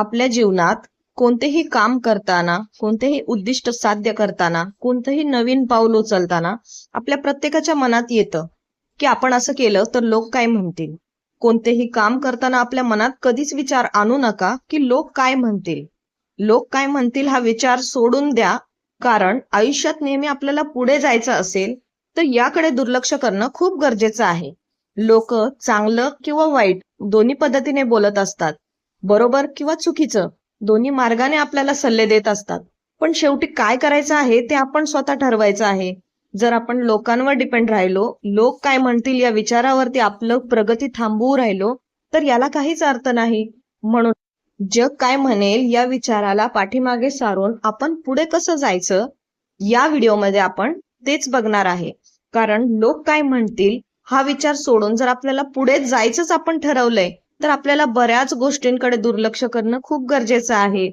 आपल्या जीवनात कोणतेही काम करताना कोणतेही उद्दिष्ट साध्य करताना कोणतंही नवीन पाऊल उचलताना आपल्या प्रत्येकाच्या मनात येतं की आपण असं केलं तर लोक काय म्हणतील? कोणतेही काम करताना आपल्या मनात कधीच विचार आणू नका की लोक काय म्हणतील. लोक काय म्हणतील हा विचार सोडून द्या कारण आयुष्यात नेहमी आपल्याला पुढे जायचं असेल तर याकडे दुर्लक्ष करणं खूप गरजेचं आहे. लोक चांगलं किंवा वाईट दोन्ही पद्धतीने बोलत असतात. बरोबर किंवा चुकीचं दोन्ही मार्गाने आपल्याला सल्ले देत असतात. पण शेवटी काय करायचं आहे ते आपण स्वतः ठरवायचं आहे. जर आपण लोकांवर डिपेंड राहिलो लोक काय म्हणतील या विचारावरती आपलं प्रगती थांबवू राहिलो तर याला काहीच अर्थ नाही. म्हणून जग काय म्हणेल या विचाराला पाठीमागे सारून आपण पुढे कसं जायचं या व्हिडिओमध्ये आपण तेच बघणार आहे. कारण लोक काय म्हणतील हा विचार सोडून जर आपल्याला पुढे जायचंच आपण ठरवलंय तर आपल्याला बऱ्याच गोष्टींकडे दुर्लक्ष करणं खूप गरजेचं आहे.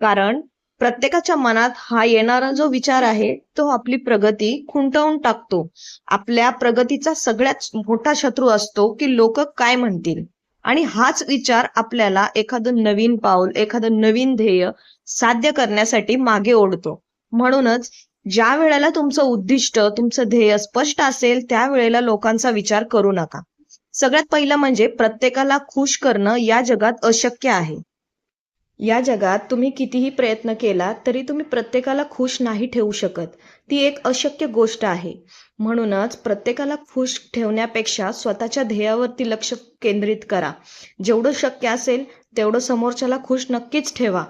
कारण प्रत्येकाच्या मनात हा येणारा जो विचार आहे तो आपली प्रगती खुंटवून टाकतो. आपल्या प्रगतीचा सगळ्यात मोठा शत्रू असतो की लोक काय म्हणतील. आणि हाच विचार आपल्याला एखादं नवीन पाऊल एखादं नवीन ध्येय साध्य करण्यासाठी मागे ओढतो. म्हणूनच ज्या वेळेला तुमचं उद्दिष्ट तुमचं ध्येय स्पष्ट असेल त्या वेळेला लोकांचा विचार करू नका. सगळ्यात पहिलं म्हणजे प्रत्येकाला खुश करणं या जगात अशक्य आहे. या जगात तुम्ही कितीही प्रयत्न केला तरी तुम्ही प्रत्येकाला खुश नाही ठेवू शकत. ती एक अशक्य गोष्ट आहे. म्हणूनच प्रत्येकाला खुश ठेवण्यापेक्षा स्वतःच्या ध्येयावरती लक्ष केंद्रित करा. जेवढं शक्य असेल तेवढं समोरच्याला खुश नक्कीच ठेवा.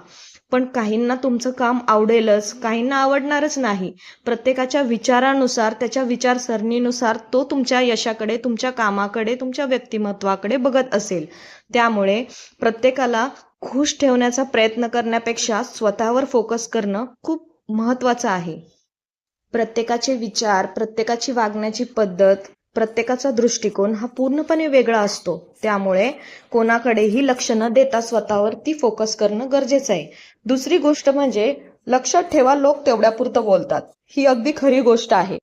पण काहींना तुमचं काम आवडेलच काहींना आवडणारच नाही. प्रत्येकाच्या विचारानुसार त्याच्या विचारसरणीनुसार तो तुमच्या यशाकडे तुमच्या कामाकडे तुमच्या व्यक्तिमत्वाकडे बघत असेल. त्यामुळे प्रत्येकाला खुश ठेवण्याचा प्रयत्न करण्यापेक्षा स्वतःवर फोकस करणं खूप महत्वाचं आहे. प्रत्येकाचे विचार प्रत्येकाची वागण्याची पद्धत प्रत्येकाचा दृष्टिकोन हा पूर्णपणे वेगळा असतो. त्यामुळे कोणाकडेही लक्ष न देता स्वतःवरती फोकस करणं गरजेचं आहे. दुसरी गोष्ट म्हणजे लक्षात ठेवा लोक तेवढ्यापुरतं बोलतात. ही अगदी खरी गोष्ट आहे.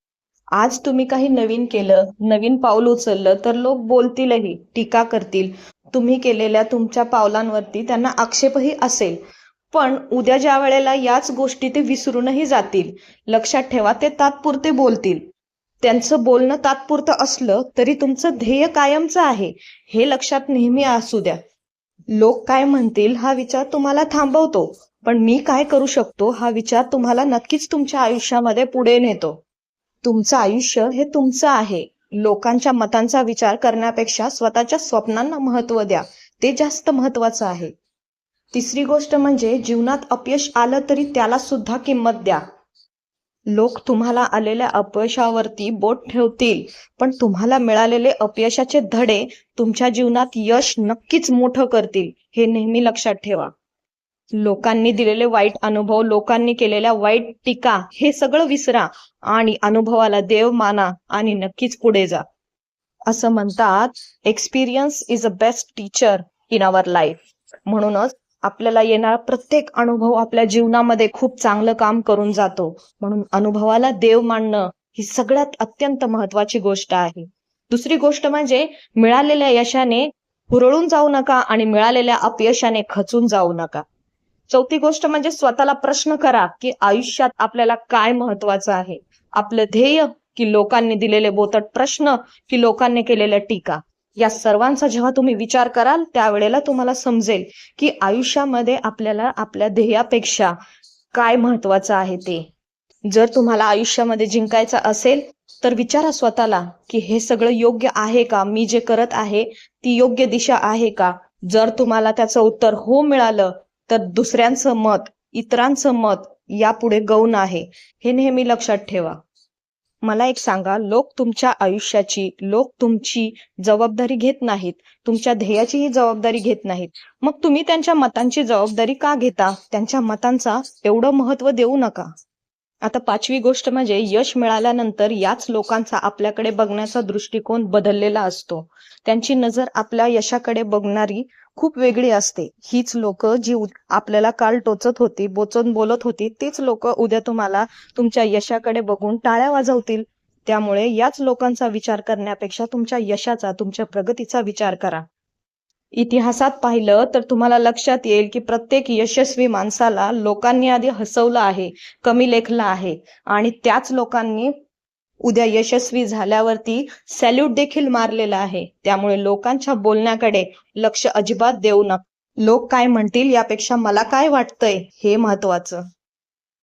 आज तुम्ही काही नवीन केलं नवीन पाऊल उचललं तर लोक बोलतीलही टीका करतील. तुम्ही केलेल्या तुमच्या पावलांवरती त्यांना आक्षेपही असेल. पण उद्या ज्या वेळेला याच गोष्टी ते विसरूनही जातील लक्षात ठेवा ते तात्पुरते बोलतील. त्यांचं बोलणं तात्पुरतं असलं तरी तुमचं ध्येय कायमचं आहे हे लक्षात नेहमी असू द्या. लोक काय म्हणतील हा विचार तुम्हाला थांबवतो पण मी काय करू शकतो हा विचार तुम्हाला नक्कीच तुमच्या आयुष्यामध्ये पुढे नेतो. तुमचं आयुष्य हे तुमचं आहे. लोकांच्या मतांचा विचार करण्यापेक्षा स्वतःच्या स्वप्नांना महत्त्व द्या ते जास्त महत्वाचं आहे. तिसरी गोष्ट म्हणजे जीवनात अपयश आलं तरी त्याला सुद्धा किंमत द्या. लोक तुम्हाला आलेल्या अपयशावरती बोट ठेवतील पण तुम्हाला मिळालेले अपयशाचे धडे तुमच्या जीवनात यश नक्कीच मोठं करतील हे नेहमी लक्षात ठेवा. लोकांनी दिलेले वाईट अनुभव लोकांनी केलेल्या वाईट टीका हे सगळं विसरा आणि अनुभवाला देव माना आणि नक्कीच पुढे जा. असं म्हणतात experience is a best teacher in our life म्हणूनच आपल्याला येणारा प्रत्येक अनुभव आपल्या जीवनामध्ये खूप चांगलं काम करून जातो. म्हणून अनुभवाला देव मानणं ही सगळ्यात अत्यंत महत्वाची गोष्ट आहे. दुसरी गोष्ट म्हणजे मिळालेल्या यशाने हुरळून जाऊ नका आणि मिळालेल्या अपयशाने खचून जाऊ नका. चौथी गोष्ट म्हणजे स्वतःला प्रश्न करा की आयुष्यात आपल्याला काय महत्वाचं आहे? आपलं ध्येय की लोकांनी दिलेले बोतट प्रश्न की लोकांनी केलेल्या टीका? या सर्वांचा जेव्हा तुम्ही विचार कराल त्यावेळेला तुम्हाला समजेल की आयुष्यामध्ये आपल्याला आपल्या ध्येयापेक्षा काय महत्वाचं आहे ते. जर तुम्हाला आयुष्यामध्ये जिंकायचं असेल तर विचारा स्वतःला की हे सगळं योग्य आहे का? मी जे करत आहे ती योग्य दिशा आहे का? जर तुम्हाला त्याचं उत्तर हो मिळालं तर दुसऱ्यांचं मत इतरांचं मत यापुढे गौण आहे. हे नेहमी लक्षात ठेवा. मला एक सांगा लोक तुमच्या आयुष्याची लोक तुमची जबाबदारी घेत नाहीत. तुमच्या ध्येयाचीही जबाबदारी घेत नाहीत. मग तुम्ही त्यांच्या मतांची जबाबदारी का घेता? त्यांच्या मतांचा एवढं महत्त्व देऊ नका. आता पाचवी गोष्ट म्हणजे यश मिळाल्यानंतर याच लोकांचा आपल्याकडे बघण्याचा दृष्टिकोन बदललेला असतो. त्यांची नजर आपल्या यशाकडे बघणारी खूप वेगळी असते. हीच लोक जी आपल्याला काल टोचत होती बोचून बोलत होती तीच लोक उद्या तुम्हाला तुमच्या यशाकडे बघून टाळ्या वाजवतील. त्यामुळे याच लोकांचा विचार करण्यापेक्षा तुमच्या यशाचा तुमच्या प्रगतीचा विचार करा. इतिहासात पाहिलं तर तुम्हाला लक्षात येईल की प्रत्येक यशस्वी माणसाला लोकांनी आधी हसवलं आहे कमी लेखलं आहे. आणि त्याच लोकांनी उद्या यशस्वी झाल्यावरती सॅल्यूट देखील मारलेला आहे. त्यामुळे लोकांच्या बोलण्याकडे लक्ष अजिबात देऊ नका. लोक काय म्हणतील यापेक्षा मला काय वाटतंय हे महत्वाचं